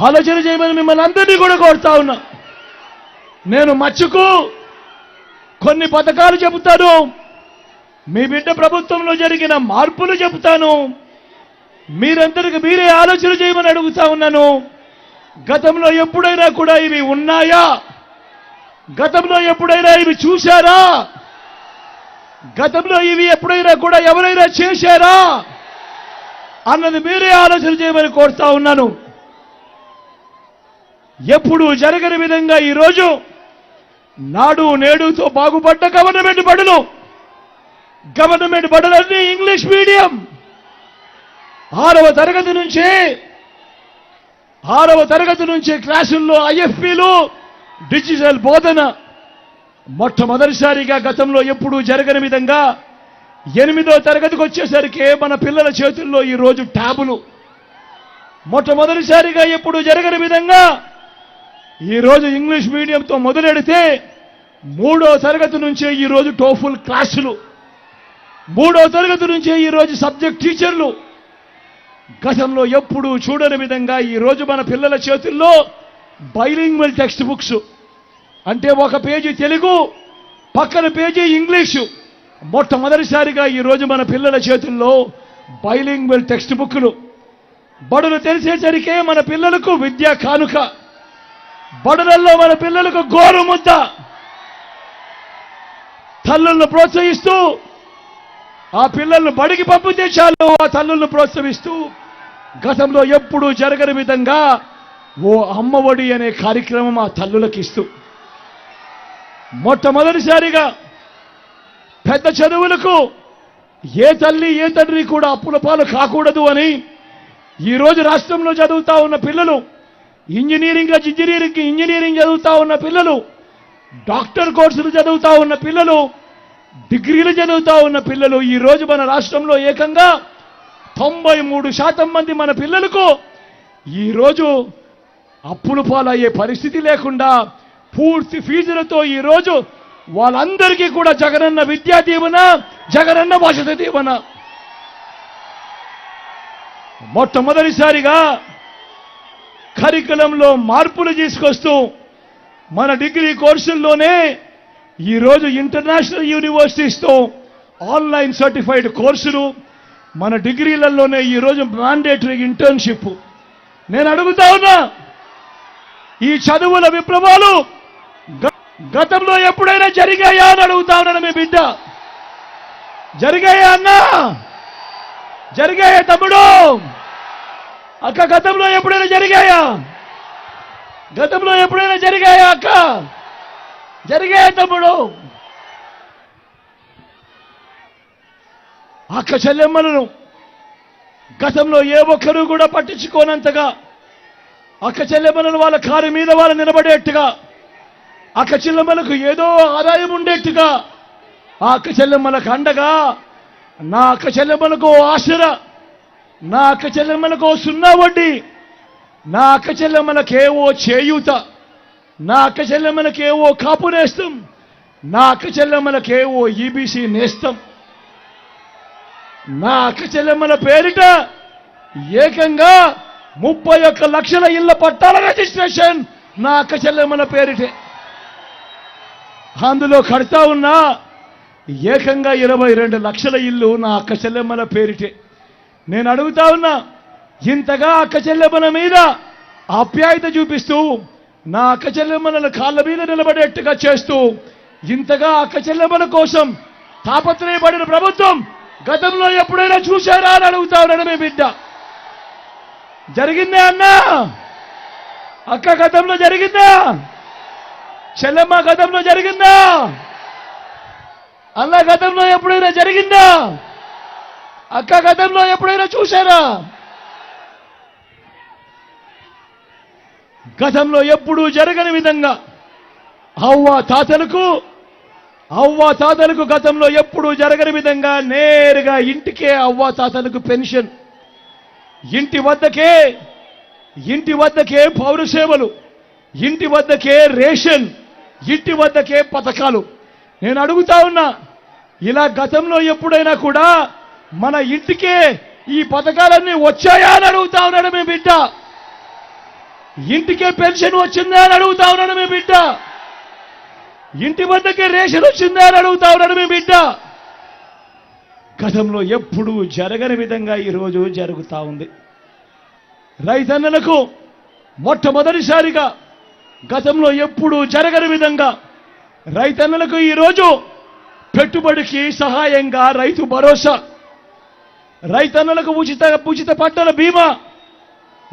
ఆలోచన చేయమని మిమ్మల్ని అందరినీ కూడా కోరుతా ఉన్నా. నేను మచ్చుకు కొన్ని పథకాలు చెబుతాను. మీ బిడ్డ ప్రభుత్వంలో జరిగిన మార్పులు చెబుతాను. మీరందరికి మీరే ఆలోచన చేయమని అడుగుతా ఉన్నాను. గతంలో ఎప్పుడైనా కూడా ఇవి ఉన్నాయా? గతంలో ఎప్పుడైనా ఇవి చూశారా? గతంలో ఇవి ఎప్పుడైనా కూడా ఎవరైనా చేశారా? అన్నది మీరే ఆలోచన చేయమని కోరుతా ఉన్నాను. ఎప్పుడు జరగని విధంగా ఈరోజు నాడు నేడుతో బాగుపడ్డ గవర్నమెంట్ బడులు. గవర్నమెంట్ బడులన్నీ ఇంగ్లీష్ మీడియం ఆరవ తరగతి నుంచే ఆరవ తరగతి నుంచి క్లాసుల్లో ఐఎఫ్పీలు డిజిటల్ బోధన. మొట్టమొదటిసారిగా గతంలో ఎప్పుడూ జరగని విధంగా ఎనిమిదో తరగతికి వచ్చేసరికి మన పిల్లల చేతుల్లో ఈరోజు ట్యాబులు. మొట్టమొదటిసారిగా ఎప్పుడు జరగని విధంగా ఈరోజు ఇంగ్లీష్ మీడియంతో మొదలెడితే మూడో తరగతి నుంచే ఈరోజు టోఫుల్ క్లాసులు. మూడో తరగతి నుంచే ఈరోజు సబ్జెక్ట్ టీచర్లు. గతంలో ఎప్పుడూ చూడని విధంగా ఈరోజు మన పిల్లల చేతుల్లో బైలింగ్వల్ టెక్స్ట్ బుక్స్. అంటే ఒక పేజీ తెలుగు పక్కన పేజీ ఇంగ్లీషు. మొట్టమొదటిసారిగా ఈరోజు మన పిల్లల చేతుల్లో బైలింగ్వల్ టెక్స్ట్ బుక్లు. బడులు తెలిసేసరికే మన పిల్లలకు విద్యా కానుక. బడులలో మన పిల్లలకు గోరు ముద్ద. తల్లులను ప్రోత్సహిస్తూ ఆ పిల్లలను బడికి పంపితే చాలు ఆ తల్లులను ప్రోత్సహిస్తూ గతంలో ఎప్పుడూ జరగని విధంగా ఓ అమ్మఒడి అనే కార్యక్రమం ఆ తల్లులకు ఇస్తూ. మొట్టమొదటిసారిగా పెద్ద చదువులకు ఏ తల్లి ఏ తండ్రి కూడా అప్పుల పాలు కాకూడదు అని ఈరోజు రాష్ట్రంలో చదువుతా ఉన్న పిల్లలు ఇంజనీరింగ్ ఇంజనీరింగ్ ఇంజనీరింగ్ చదువుతా ఉన్న పిల్లలు డాక్టర్ కోర్సులు చదువుతా ఉన్న పిల్లలు డిగ్రీలు చదువుతా ఉన్న పిల్లలు ఈ రోజు మన రాష్ట్రంలో ఏకంగా తొంభై మూడు శాతం మంది మన పిల్లలకు ఈరోజు అప్పులు పాలయ్యే పరిస్థితి లేకుండా పూర్తి ఫీజులతో ఈరోజు వాళ్ళందరికీ కూడా జగనన్న విద్యా దీవెన జగనన్న వసతి దీవెన. మొట్టమొదటిసారిగా కరికులంలో మార్పులు తీసుకొస్తూ మన డిగ్రీ కోర్సుల్లోనే ఈరోజు ఇంటర్నేషనల్ యూనివర్సిటీస్తో ఆన్లైన్ సర్టిఫైడ్ కోర్సులు మన డిగ్రీలలోనే ఈరోజు మ్యాండేటరీ ఇంటర్న్షిప్. నేను అడుగుతా ఉన్నా ఈ చదువుల విప్లవాలు గ- గతంలో ఎప్పుడైనా జరిగాయా అని అడుగుతా ఉన్నాను మీ బిడ్డ. జరిగాయా అన్నా? జరిగాయా తమ్ముడు? అక్క గతంలో ఎప్పుడైనా జరిగాయా? గతంలో ఎప్పుడైనా జరిగాయా అక్క? జరిగాయా తమ్ముడు? అక్క చెల్లెమ్మలను గతంలో ఏ ఒక్కరూ కూడా పట్టించుకోనంతగా అక్క చెల్లెమ్మలను వాళ్ళ కారు మీద వాళ్ళు నిలబడేట్టుగా అక్క చెల్లెమ్మలకు ఏదో ఆదాయం ఉండేట్టుగా ఆ అక్క చెల్లెమ్మలకు అండగా నా అక్క చెల్లెమ్మలకు ఓ నా అక్క చెల్లెమ్మలకు సున్నా వడ్డీ. నా అక్క చెల్లెమ్మలకేవో చేయూత. నా అక్క చెల్లెమ్మలకేవో కాపు నేస్తం. నా అక్క చెల్లెమ్మలకేవో ఈబీసీ నేస్తం. నా అక్క చెల్లెమ్మల పేరిట ఏకంగా ముప్పై ఒక్క లక్షల ఇళ్ళ పట్టాల రిజిస్ట్రేషన్ నా అక్క చెల్లెమ్మల పేరిటే. అందులో కడతా ఉన్నా ఏకంగా ఇరవై రెండు లక్షల ఇల్లు నా అక్క చెల్లెమ్మల పేరిటే. నేను అడుగుతా ఉన్నా ఇంతగా అక్క చెల్లెమ్మల మీద ఆప్యాయత చూపిస్తూ నా అక్క చెల్లెమ్మల కాళ్ళ మీద నిలబడేట్టుగా చేస్తూ ఇంతగా అక్క చెల్లెమ్మల కోసం తాపత్రయపడిన ప్రభుత్వం గతంలో ఎప్పుడైనా చూశారా అని అడుగుతా ఉన్నాను మీ బిడ్డ. జరిగిందే అన్నా? అక్క గతంలో జరిగిందా? చెల్లెమ్మ గతంలో జరిగిందా? అన్న గతంలో ఎప్పుడైనా జరిగిందా? అక్క గతంలో ఎప్పుడైనా చూశారా? గతంలో ఎప్పుడూ జరగని విధంగా అవ్వ తాతలకు అవ్వ తాతలకు గతంలో ఎప్పుడూ జరగని విధంగా నేరుగా ఇంటికే అవ్వ తాతలకు పెన్షన్. ఇంటి వద్దకే ఇంటి వద్దకే పౌర సేవలు ఇంటి వద్దకే రేషన్ ఇంటి వద్దకే పథకాలు. నేను అడుగుతా ఉన్నా ఇలా గతంలో ఎప్పుడైనా కూడా మన ఇంటికే ఈ పథకాలన్నీ వచ్చాయా అని అడుగుతా ఉన్నాడు మీ బిడ్డ. ఇంటికే పెన్షన్ వచ్చిందా అని అడుగుతా ఉన్నాడు మీ బిడ్డ. ఇంటి వద్దకే రేషన్ వచ్చిందా అని అడుగుతా ఉన్నాడు మీ బిడ్డ. గతంలో ఎప్పుడూ జరగని విధంగా ఈరోజు జరుగుతూ ఉంది. రైతన్నలకు మొట్టమొదటిసారిగా గతంలో ఎప్పుడూ జరగని విధంగా రైతన్నలకు ఈరోజు పెట్టుబడికి సహాయంగా రైతు భరోసా రైతన్నలకు ఉచిత ఉచిత పంటల బీమా.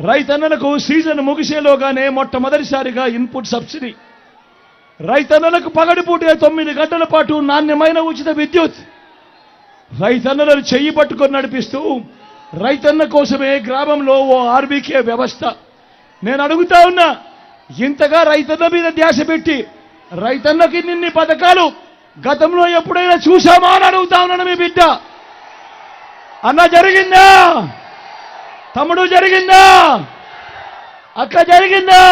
రైతన్నలకు సీజన్ ముగిసేలోగానే మొట్టమొదటిసారిగా ఇన్పుట్ సబ్సిడీ. రైతన్నలకు పగడిపూటే తొమ్మిది గంటల పాటు నాణ్యమైన ఉచిత విద్యుత్. రైతన్నలను చెయ్యి పట్టుకొని నడిపిస్తూ రైతన్న కోసమే గ్రామంలో ఓ ఆర్బీకే వ్యవస్థ. నేను అడుగుతా ఉన్నా ఇంతగా రైతన్న మీద ధ్యాస పెట్టి రైతన్నకి నిన్ని పథకాలు గతంలో ఎప్పుడైనా చూసామా అని అడుగుతా ఉన్నాను మీ బిడ్డ. అన్న జరిగిందా? తమ్ముడు జరిగిందా? అక్క జరిగిందా?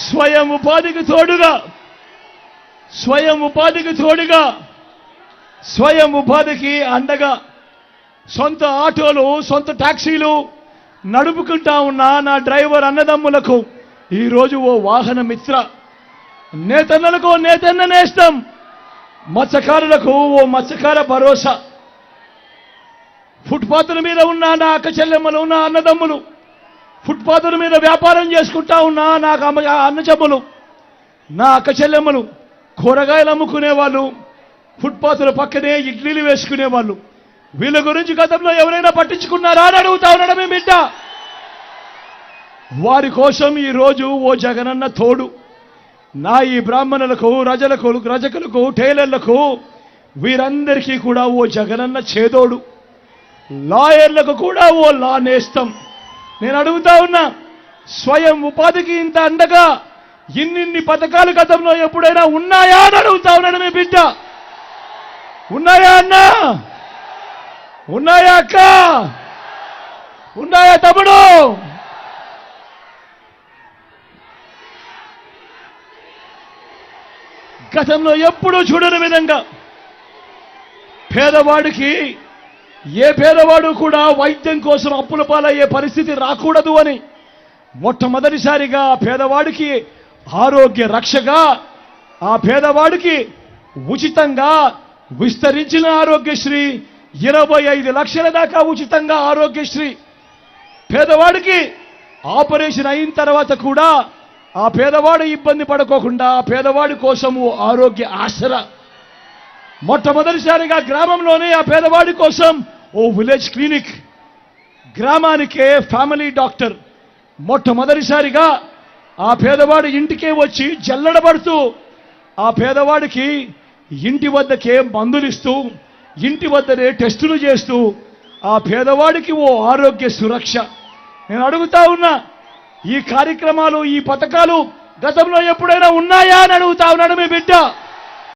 స్వయం ఉపాధికి తోడుగా స్వయం ఉపాధికి తోడుగా స్వయం ఉపాధికి అండగా సొంత ఆటోలు సొంత టాక్సీలు నడుపుకుంటా ఉన్న నా డ్రైవర్ అన్నదమ్ములకు ఈరోజు ఓ వాహన మిత్ర. నేతన్నలకు ఓ నేతన్న నేస్తం మత్స్యకారులకు ఓ మత్స్యకార భరోసా ఫుట్పాత్ల మీద ఉన్న నా అక్క చెల్లెమ్మలు నా అన్నదమ్ములు. ఫుట్పాత్ల మీద వ్యాపారం చేసుకుంటా ఉన్నా నాకు అమ్మ అన్నచెమ్మలు నా అక్క చెల్లెమ్మలు కూరగాయలు అమ్ముకునే వాళ్ళు ఫుట్పాత్ల పక్కనే ఇడ్లీలు వేసుకునే వీళ్ళ గురించి గతంలో ఎవరైనా పట్టించుకున్నారా అని అడుగుతా ఉండడమే బిడ్డ. వారి కోసం ఈరోజు ఓ జగనన్న తోడు. నా ఈ బ్రాహ్మణులకు రజలకు రజకులకు టైలర్లకు వీరందరికీ కూడా ఓ జగనన్న చేదోడు. లాయర్లకు కూడా ఓ లా నేస్తం. నేను అడుగుతా ఉన్నా స్వయం ఉపాధికి ఇంత అండగా ఇన్నిన్ని పథకాలు గతంలో ఎప్పుడైనా ఉన్నాయా అని అడుగుతా ఉన్నాడు మీ బిడ్డ. ఉన్నాయా అన్నా? ఉన్నాయా అక్క? ఉన్నాయా తమ్ముడు? గతంలో ఎప్పుడూ చూడని విధంగా పేదవాడికి ఏ పేదవాడు కూడా వైద్యం కోసం అప్పుల పాలయ్యే పరిస్థితి రాకూడదు అని మొట్టమొదటిసారిగా ఆ పేదవాడికి ఆరోగ్య రక్షగా ఆ పేదవాడికి ఉచితంగా విస్తరించిన ఆరోగ్యశ్రీ ఇరవై ఐదు లక్షల దాకా ఉచితంగా ఆరోగ్యశ్రీ. పేదవాడికి ఆపరేషన్ అయిన తర్వాత కూడా ఆ పేదవాడు ఇబ్బంది పడుకోకుండా ఆ పేదవాడి కోసము ఆరోగ్య ఆసరా. మొట్టమొదటిసారిగా గ్రామంలోనే ఆ పేదవాడి కోసం ఓ విలేజ్ క్లినిక్. గ్రామానికే ఫ్యామిలీ డాక్టర్. మొట్టమొదటిసారిగా ఆ పేదవాడి ఇంటికే వచ్చి జల్లడబడుతూ ఆ పేదవాడికి ఇంటి వద్దకే మందులిస్తూ ఇంటి వద్దనే టెస్టులు చేస్తూ ఆ పేదవాడికి ఓ ఆరోగ్య సురక్ష. నేను అడుగుతా ఉన్నా ఈ కార్యక్రమాలు ఈ పథకాలు గతంలో ఎప్పుడైనా ఉన్నాయా అని అడుగుతా ఉన్నాడు మీ బిడ్డ.